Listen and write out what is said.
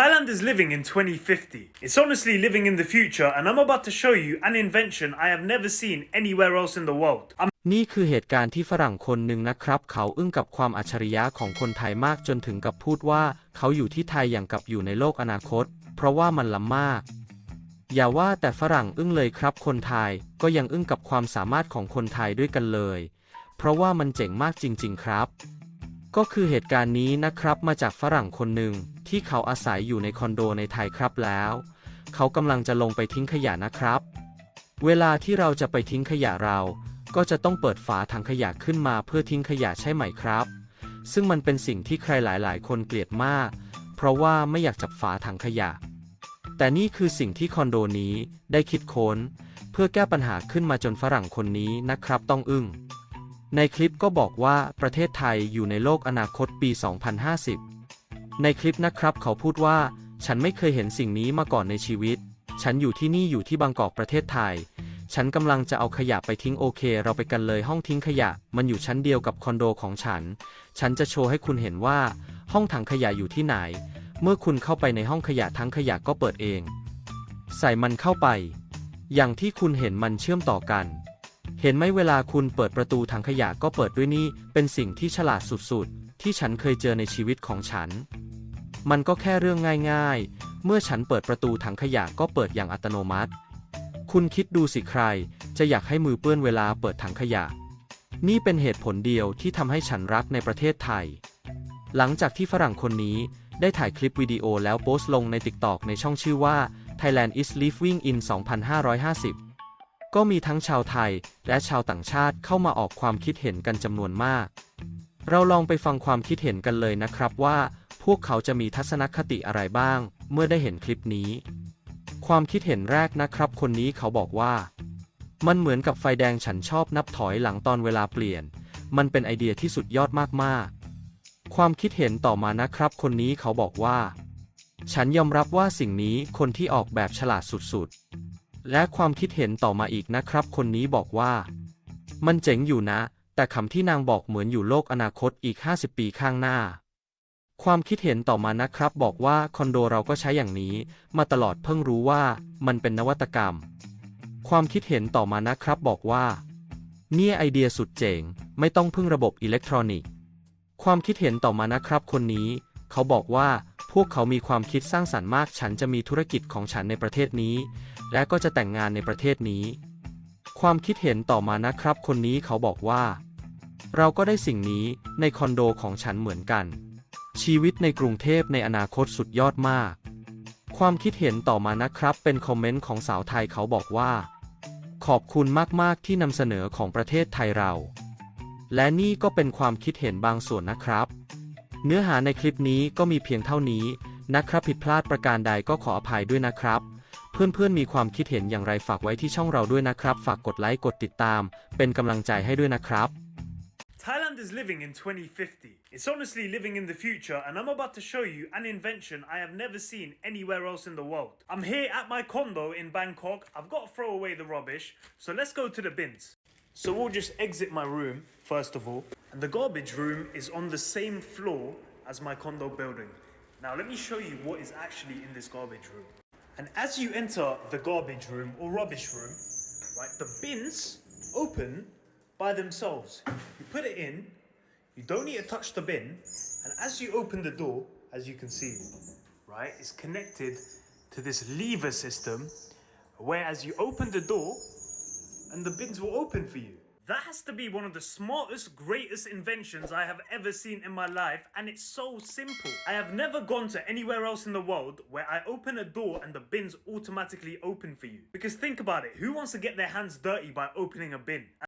Thailand is living in 2050. It's honestly living in the future, and I'm about to show you an invention I have never seen anywhere else in the world. I'm นี่คือเหตุการณ์ที่ฝรั่งคนหนึ่งนะครับ เขาอึ้งกับความอัจฉริยะของคนไทยมากจนถึงกับพูดว่า เขาอยู่ที่ไทยอย่างกับอยู่ในโลกอนาคต เพราะว่ามันล้ำมาก อย่าว่าแต่ฝรั่งอึ้งเลยครับ คนไทยก็ยังอึ้งกับความสามารถของคนไทยด้วยกันเลย เพราะว่ามันเจ๋งมากจริง ๆ ครับ ก็คือเหตุการณ์นี้นะครับมาจากฝรั่งคนหนึ่งที่เขาอาศัยอยู่ในคอนโดในไทยครับแล้ว เขากำลังจะลงไปทิ้งขยะนะครับ เวลาที่เราจะไปทิ้งขยะเรา ก็จะต้องเปิดฝาถังขยะขึ้นมาเพื่อทิ้งขยะใช่ไหมครับ ซึ่งมันเป็นสิ่งที่ใครหลาย ๆ คนเกลียดมาก เพราะว่าไม่อยากจับฝาถังขยะ แต่นี่คือสิ่งที่คอนโดนี้ได้คิดค้น เพื่อแก้ปัญหาขึ้นมาจนฝรั่งคนนี้นะครับต้องอึ้ง ในคลิปก็บอกว่าประเทศไทยอยู่ในโลกอนาคตปี 2050 ในคลิปนะครับเขาพูดว่า ฉันไม่เคยเห็นสิ่งนี้มาก่อนในชีวิต ฉันอยู่ที่นี่อยู่ที่บางกอกประเทศไทย ฉันกำลังจะเอาขยะไปทิ้งโอเค เราไปกันเลยห้องทิ้งขยะ มันอยู่ชั้นเดียวกับคอนโดของฉัน ฉันจะโชว์ให้คุณเห็นว่า ห้องถังขยะอยู่ที่ไหน เมื่อคุณเข้าไปในห้องขยะทั้งขยะก็เปิดเอง ใส่มันเข้าไป อย่างที่คุณเห็นมันเชื่อมต่อกัน เห็นไหมเวลาคุณเปิดประตูถังขยะก็เปิดด้วยนี่ เป็นสิ่งที่ฉลาดสุดๆ ที่ฉันเคยเจอในชีวิตของฉัน มันก็แค่เรื่องง่ายๆ เมื่อฉันเปิดประตูถังขยะก็เปิดอย่างอัตโนมัติ คุณคิดดูสิใคร จะอยากให้มือเปื้อนเวลาเปิดถังขยะ นี่เป็นเหตุผลเดียวที่ทำให้ฉันรักในประเทศไทย หลังจากที่ฝรั่งคนนี้ได้ถ่ายคลิปวิดีโอแล้วโพสต์ลงใน TikTok ในช่องชื่อว่า Thailand is living in 2550 ก็มีทั้งชาวไทยและชาวต่างชาติเข้ามาออกความคิดเห็นกันจำนวนมาก เราลองไปฟังความคิดเห็นกันเลยนะครับว่า พวกเขาจะมีทัศนคติอะไรบ้าง เมื่อได้เห็นคลิปนี้ ความคิดเห็นแรกนะครับ คนนี้เขาบอกว่า มันเหมือนกับไฟแดงฉันชอบนับถอยหลังตอนเวลาเปลี่ยน มันเป็นไอเดียที่สุดยอดมากๆ ความคิดเห็นต่อมานะครับ คนนี้เขาบอกว่า ฉันยอมรับว่าสิ่งนี้คนที่ออกแบบฉลาดสุดๆ และความคิดเห็นต่อมาอีกนะครับ คนนี้บอกว่า มันเจ๋งอยู่นะ แต่คำที่นางบอกเหมือนอยู่โลกอนาคตอีก 50 ปีข้างหน้า ความคิดเห็นต่อมานะครับ บอกว่าคอนโดเราก็ใช้อย่างนี้ มาตลอดเพิ่งรู้ว่ามันเป็นนวัตกรรม ความคิดเห็นต่อมานะครับ บอกว่าเนี่ยไอเดียสุดเจ๋งไม่ต้องพึ่งระบบอิเล็กทรอนิกส์ ความคิดเห็นต่อมานะครับ คนนี้ เขาบอกว่าพวกเขามีความคิดสร้างสรรค์มาก ฉันจะมีธุรกิจของฉันในประเทศนี้ และก็จะแต่งงานในประเทศนี้ ความคิดเห็นต่อมานะครับ คนนี้เขาบอกว่า เราก็ได้สิ่งนี้ในคอนโดของฉันเหมือนกัน ชีวิตในกรุงเทพในอนาคตสุดยอดมาก ความคิดเห็นต่อมานะครับ เป็นคอมเมนต์ของสาวไทยเขาบอกว่า ขอบคุณมากๆที่นำเสนอของประเทศไทยเรา และนี่ก็เป็นความคิดเห็นบางส่วนนะครับ เนื้อหาในคลิปนี้ก็มีเพียงเท่านี้นะครับผิดพลาดประการใดก็ขออภัยด้วยนะครับ เพื่อนๆมีความคิดเห็นอย่างไรฝากไว้ที่ช่องเราด้วยนะครับ ฝากกดไลค์กดติดตาม เป็นกำลังใจให้ด้วยนะครับ Thailand is living in 2050. It's honestly living in the future, and I'm about to show you an invention I have never seen anywhere else in the world. I'm here at my condo in Bangkok. I've got to throw away the rubbish, so let's go to the bins. So we'll just exit my room, first of all, and the garbage room is on the same floor as my condo building. Now, let me show you what is actually in this garbage room. And as you enter the garbage room or rubbish room, right, the bins open by themselves. You put it in, you don't need to touch the bin, and as you open the door, as you can see, right, it's connected to this lever system, where as you open the door, and the bins will open for you. That has to be one of the smartest, greatest inventions I have ever seen in my life, and it's so simple. I have never gone to anywhere else in the world where I open a door and the bins automatically open for you. Because think about it who wants to get their hands dirty by opening a bin?